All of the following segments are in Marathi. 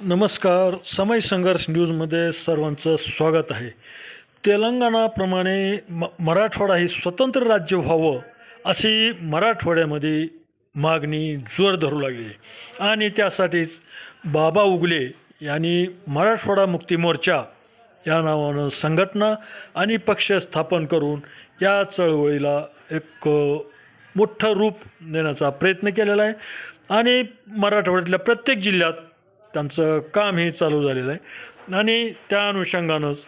नमस्कार. समय संघर्ष न्यूजमध्ये सर्वांचं स्वागत आहे. तेलंगणाप्रमाणे म मराठवाडा हे स्वतंत्र राज्य व्हावं अशी मराठवाड्यामध्ये मागणी जोर धरू लागली. आणि त्यासाठीच बाबा उगले यांनी मराठवाडा मुक्ती मोर्चा या नावानं संघटना आणि पक्ष स्थापन करून या चळवळीला एक मोठं रूप देण्याचा प्रयत्न केलेला आहे. आणि मराठवाड्यातल्या प्रत्येक जिल्ह्यात त्यांचं काम हे चालू झालेलं आहे. आणि त्या अनुषंगानंच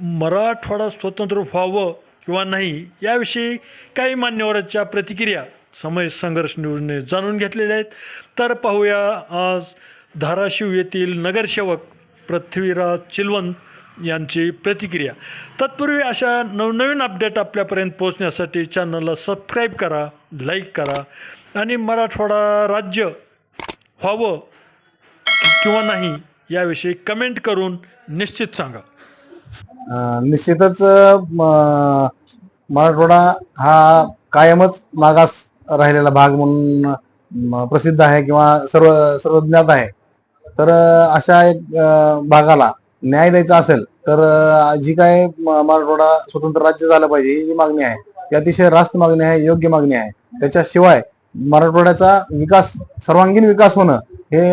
मराठवाडा स्वतंत्र व्हावं किंवा नाही याविषयी काही मान्यवरांच्या प्रतिक्रिया समय संघर्ष न्यूजने जाणून घेतलेल्या आहेत. तर पाहूया आज धाराशिव येथील नगरसेवक पृथ्वीराज चिलवंत यांची प्रतिक्रिया. तत्पूर्वी अशा नवनवीन अपडेट आपल्यापर्यंत पोहोचण्यासाठी चॅनलला सबस्क्राईब करा लाईक करा आणि मराठवाडा राज्य व्हावं किंवा नाही याविषयी कमेंट करून निश्चित सांगा. निश्चितच मराठवाडा हा कायमच मागास राहिलेला भाग म्हणून प्रसिद्ध आहे किंवा सर्व सर्वज्ञात आहे. तर अशा एक भागाला न्याय द्यायचा असेल तर जी काय मराठवाडा स्वतंत्र राज्य झालं पाहिजे ही जी मागणी आहे ती अतिशय रास्त मागणी आहे योग्य मागणी आहे. त्याच्याशिवाय मराठवाड्याचा विकास सर्वांगीण विकास होणं हे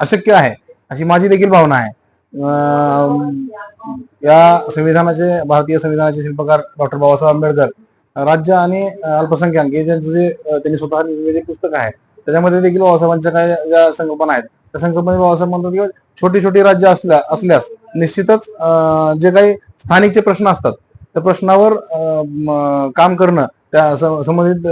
अशक्य आहे. अशी माझी देखील भावना आहे. या संविधानाचे भारतीय संविधानाचे शिल्पकार डॉक्टर बाबासाहेब आंबेडकर राज्य आणि अल्पसंख्याक हे ज्यांचं जे त्यांनी स्वतः लिहिलेले जे पुस्तक आहे त्याच्यामध्ये देखील बाबासाहेबांच्या काय ज्या संकल्पना आहेत त्या संकल्पना बाबासाहेब म्हणतात की छोटी छोटी राज्य असल्या असल्यास निश्चितच जे काही स्थानिकचे प्रश्न असतात त्या प्रश्नावर काम करणं त्या संबंधित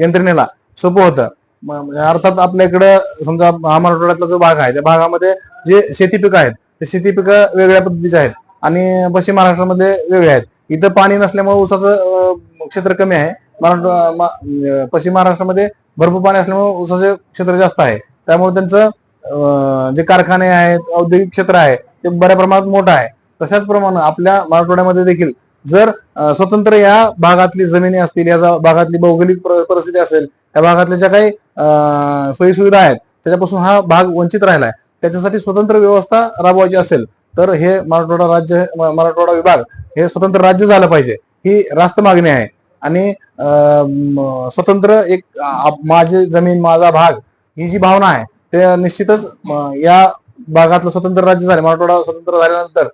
यंत्रणेला सोपं होतं. म्हणजे अर्थात आपल्या इकडं समजा महामराठवाड्यातला जो भाग आहे त्या भागामध्ये जे शेती पिकं आहेत ते शेती पिकं वेगळ्या पद्धतीचे आहेत आणि पश्चिम महाराष्ट्रामध्ये वेगळे आहेत. इथं पाणी नसल्यामुळे ऊसाचं क्षेत्र कमी आहे. मराठवा मा- पश्चिम महाराष्ट्रामध्ये भरपूर पाणी असल्यामुळे ऊसाचे क्षेत्र जास्त आहे. त्यामुळे त्यांचं जे कारखाने आहेत औद्योगिक क्षेत्र आहे ते बऱ्या प्रमाणात मोठं आहे. तशाच प्रमाणे आपल्या मराठवाड्यामध्ये देखील जर स्वतंत्र या भागातली जमिनी असतील या भागातली भौगोलिक परिस्थिती असेल त्या भागातल्या ज्या काही सोयीसुविधा आहेत. त्याच्यापासून हा भाग वंचित राहिलाय. त्याच्यासाठी स्वतंत्र व्यवस्था राबवायची असेल तर हे मराठवाडा राज्य मराठवाडा विभाग हे स्वतंत्र राज्य झालं पाहिजे. ही रास्त मागणी आहे. आणि स्वतंत्र एक माझी जमीन माझा भाग ही जी भावना आहे ते निश्चितच या भागातलं स्वतंत्र राज्य झाले. मराठवाडा स्वतंत्र झाल्यानंतर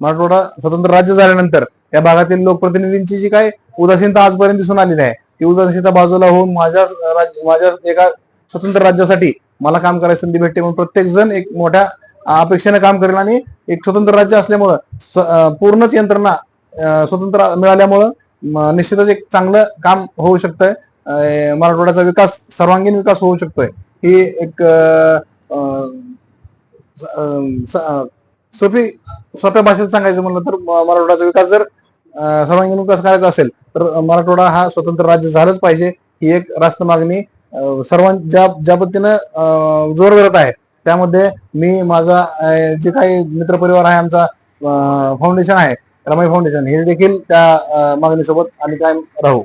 मराठवाडा स्वतंत्र राज्य झाल्यानंतर या भागातील लोकप्रतिनिधींची जी काही उदासीनता आजपर्यंत दिसून आलेली आहे ती उदासीनता बाजूला होऊन माझ्या राज्य माझ्या एका स्वतंत्र राज्यासाठी मला काम करायची संधी भेटते म्हणून प्रत्येक जण एक मोठ्या अपेक्षेने काम करेल आणि एक स्वतंत्र राज्य असल्यामुळं पूर्णच यंत्रणा स्वतंत्र मिळाल्यामुळं निश्चितच एक चांगलं काम होऊ शकतंय. मराठवाड्याचा विकास सर्वांगीण विकास होऊ शकतोय. ही एक स- सोपी सोप्या भाषेत सांगायचं म्हणलं तर मराठवाड्याचा विकास जर सर्वांगीण विकास करायचा असेल तर मराठवाडा हा स्वतंत्र राज्य झालंच पाहिजे ही एक रास्त मागणी सर्वां ज्या ज्या पद्धतीनं जोर धरत आहे त्यामध्ये मी माझा जे काही मित्रपरिवार आहे आमचा फाउंडेशन आहे रमाई फाउंडेशन हे देखील त्या मागणीसोबत आम्ही कायम राहू.